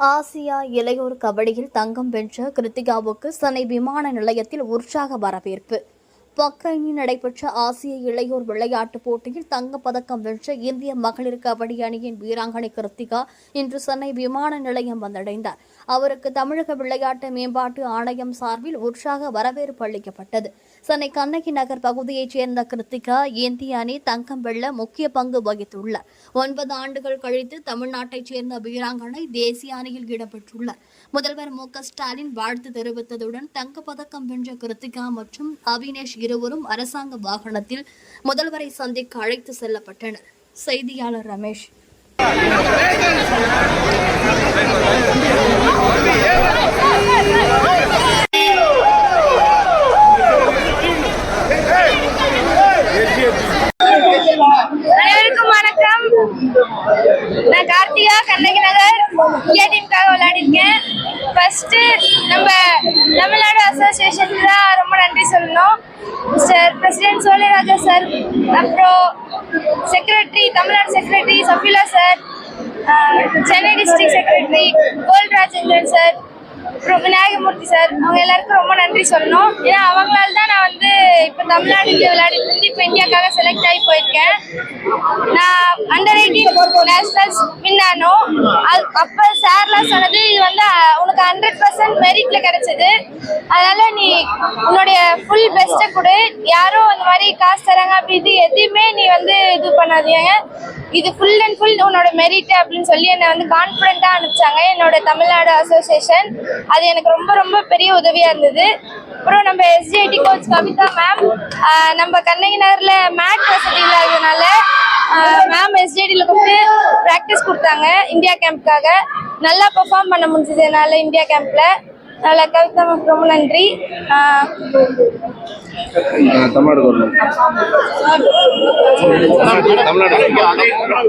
Asia இளையோர் கபடியில் தங்கம் வென்ற கிருத்திகாவுக்கு சென்னை விமான நிலையத்தில் உற்சாக வரவேற்பு. பக்ரைனில் நடைபெற்ற ஆசிய இளையோர் விளையாட்டுப் போட்டியில் தங்கப்பதக்கம் வென்ற இந்திய மகளிர் கபடி அணியின் வீராங்கனை கிருத்திகா இன்று சென்னை விமான நிலையம் வந்தடைந்தார். அவருக்கு தமிழக விளையாட்டு மேம்பாட்டு ஆணையம் சார்பில் உற்சாக வரவேற்பு அளிக்கப்பட்டது. சென்னை கண்ணகி நகர் பகுதியைச் சேர்ந்த கிருத்திகா இந்திய அணி தங்கம் வெள்ள முக்கிய பங்கு வகித்துள்ளார் ஒன்பது ஆண்டுகள் கழித்து தமிழ்நாட்டைச் சேர்ந்த வீராங்கனை தேசிய அணியில் இடம்பெற்றுள்ளார். முதல்வர் மு ஸ்டாலின் வாழ்த்து தெரிவித்ததுடன் தங்கப்பதக்கம் வென்ற கிருத்திகா மற்றும் அவினேஷ் இருவரும் அரசாங்க வாகனத்தில் முதல்வரை சந்திக்க அழைத்து செல்லப்பட்டனர். செய்தியாளர் ரமேஷ். நான் கார்த்திகா கண்ணகி நகர் இந்தியா டீமுக்காக விளையாடிருக்கேன். ஃபர்ஸ்ட் நம்ம தமிழ்நாடு அசோசியேஷனுக்கு தான் ரொம்ப நன்றி சொல்லணும். சார் பிரசிடென்ட் சோழிராஜா சார் அப்புறம் secretary Tamil Nadu secretary Safila sir Chennai district secretary gold Rajendran sir அப்புறம் விநாயகமூர்த்தி சார் அவங்க எல்லாருக்கும் ரொம்ப நன்றி சொல்லணும். ஏன்னா அவங்களால தான் நான் வந்து இப்போ தமிழ்நாட்டுக்கு விளையாடிட்டு இருந்து இப்போ இந்தியாக்காக செலக்ட் ஆகி போயிருக்கேன். நான் நேஷனல்ஸ் வின் ஆனோம் அது அப்போ சார்லாம் சொன்னது இது வந்து உனக்கு ஹண்ட்ரட் பர்சன்ட் மெரிட்ல கிடைச்சது. அதனால நீ உன்னுடைய ஃபுல் பெஸ்ட்டை கொடு. யாரும் அந்த மாதிரி காசு தராங்க அப்படி இது எதையுமே நீ வந்து இது பண்ணாதீங்க. இது ஃபுல் அண்ட் ஃபுல் உன்னோட மெரிட் அப்படின்னு சொல்லி என்னை வந்து கான்ஃபிடென்ட்டாக அனுப்பிச்சாங்க. என்னோட தமிழ்நாடு அசோசியேஷன் அது எனக்கு ரொம்ப ரொம்ப பெரிய உதவியாக இருந்தது. அப்புறம் நம்ம எஸ்ஜிஐடி கோச் கவிதா மேம் நம்ம கண்ணகி நகரில் மேட் வசதி இல்லாததுனால மேம் எஸ்ஜிஐடியில் கூப்பிட்டு ப்ராக்டிஸ் கொடுத்தாங்க இந்தியா கேம்ப்காக நல்லா பெர்ஃபார்ம் பண்ண முடிஞ்சது என்னால் இந்தியா கேம்ப்பில் அதில் கவிதா மேம் ரொம்ப நன்றி.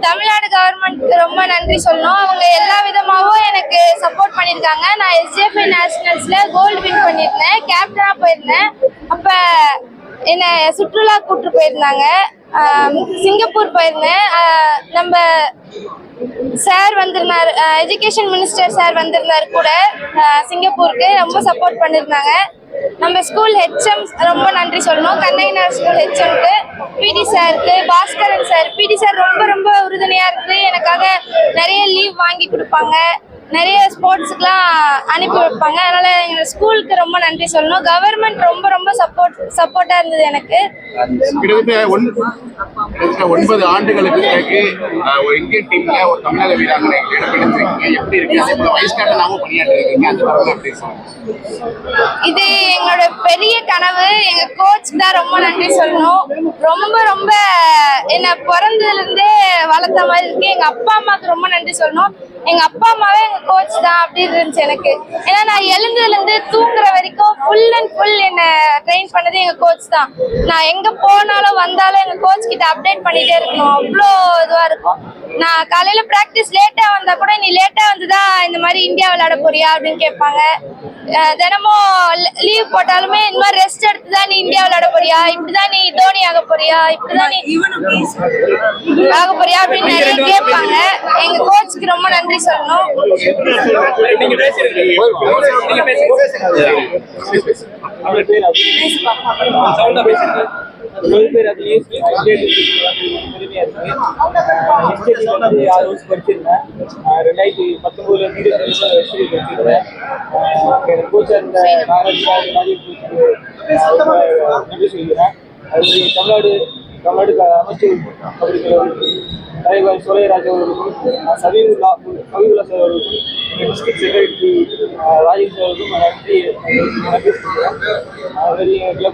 தமிழ்நாடு கவர்மெண்ட் கவர்மெண்ட்க்கு ரொம்ப நன்றி சொல்லணும். அவங்க எல்லா விதமாகவும் எனக்கு சப்போர்ட் பண்ணியிருக்காங்க. நான் எஸ்ஜிஎஃப்ஐ நேஷனல்ஸில் கோல்டு வின் பண்ணியிருந்தேன். கேப்டனாக போயிருந்தேன். அப்போ என்னை சுற்றுலா கூப்பிட்டு போயிருந்தாங்க. சிங்கப்பூர் போயிருந்தேன். நம்ம சார் வந்திருந்தார். எஜுகேஷன் மினிஸ்டர் சார் வந்திருந்தார் கூட. சிங்கப்பூருக்கு ரொம்ப சப்போர்ட் பண்ணியிருந்தாங்க நம்ம ஸ்கூல் ஹெச்எம் ரொம்ப நன்றி சொல்லணும். கண்ணகினார் ஸ்கூல் ஹெச்எம்க்கு பிடி சாருக்கு பாஸ்கரன் சார். பிடி சார் ரொம்ப ரொம்ப உறுதுணையாக இருந்து எனக்காக நிறைய லீவ் வாங்கி கொடுப்பாங்க. நிறைய ஸ்போர்ட்ஸுக்கெலாம் அனுப்பி வைப்பாங்க. அதனால் எங்கள் ஸ்கூலுக்கு ரொம்ப நன்றி சொல்லணும். கவர்மெண்ட் ரொம்ப ரொம்ப சப்போர்ட் சப்போர்ட்டாக இருந்தது எனக்கு. ஒன்பது ஆண்டுகளுக்கு பிறகு ஒரு இந்தியன் டீம்ல ஒரு தமிழக வீராங்கனை எப்படி இருக்கு? அதே போல வைஸ் கேப்டனாகவும் அந்த எப்படி இது எங்களோட பெரிய கனவு. எங்க கோச் தான் ரொம்ப நன்றி சொல்லணும். ரொம்ப ரொம்ப என்ன இருந்தே வளர்த்த மாதிரி இருக்கு. எங்க அப்பா அம்மாவுக்கு ரொம்ப நன்றி சொல்லணும். எங்க அப்பா அம்மாவே எங்க கோச் தான் அப்படின்னு இருந்துச்சு எனக்கு. ஏன்னா நான் எழுந்ததுல இருந்து தூங்குற வரைக்கும் ஃபுல் அண்ட் ஃபுல் என்ன ட்ரெயின் பண்ணது எங்க கோச் தான். நான் எங்க போனாலும் வந்தாலும் எங்க கோச் கிட்ட அப்டேட் பண்ணிட்டே இருக்கணும். அவ்வளோ இதுவா இருக்கும். நான் காலையில பிராக்டிஸ் லேட்டா வந்தா கூட நீ லேட்டா வந்துதான் இந்த மாதிரி இந்தியா விளையாட போறியா? அப்படின்னு கேட்பாங்க. தினமும் லீவ் போட்டாலுமே இந்த மாதிரி ரெஸ்ட் எடுத்து தான் நீ இந்தியா விளையாட போறியா? இப்படிதான் நீ தோனி ஆக போறியா? இப்படிதான் நீ ஆக போறியா? அப்படின்னு நிறைய கேட்பாங்க. எங்க கோச்சுக்கு ரொம்ப நன்றி சொல்லணும். அவர் பேர் அபினேஷ். சவுண்டா பேசுங்க. உங்கள் பேர் அது எஸ்டேட் பெருமையா இருக்கு. வந்து ஆறு வருஷம் படிச்சிருந்தேன். ரெண்டாயிரத்தி பத்தொன்பதுல இருந்து இருபது வருஷம் எஸ்டேட் படிச்சிருந்தேன். எனக்கு கோச்சா இருந்த நாகராஜ் நன்றி சொல்கிறேன். அது தமிழ்நாடு தமிழ்நாடு அமைச்சர் கபடி தலைவர் தலைவர் சோழையராஜ் அவர்களுக்கும் ஆஹ் சபீவுல்லா சபீவுல்லா சார் அவர்களுக்கும் எங்கள் டிஸ்ட்ரிக்ட் செக்ரட்டரி ராஜேஷ் சார் அவர்களுக்கும் நான் நன்றி நன்றி சொல்கிறேன் அது எங்கள்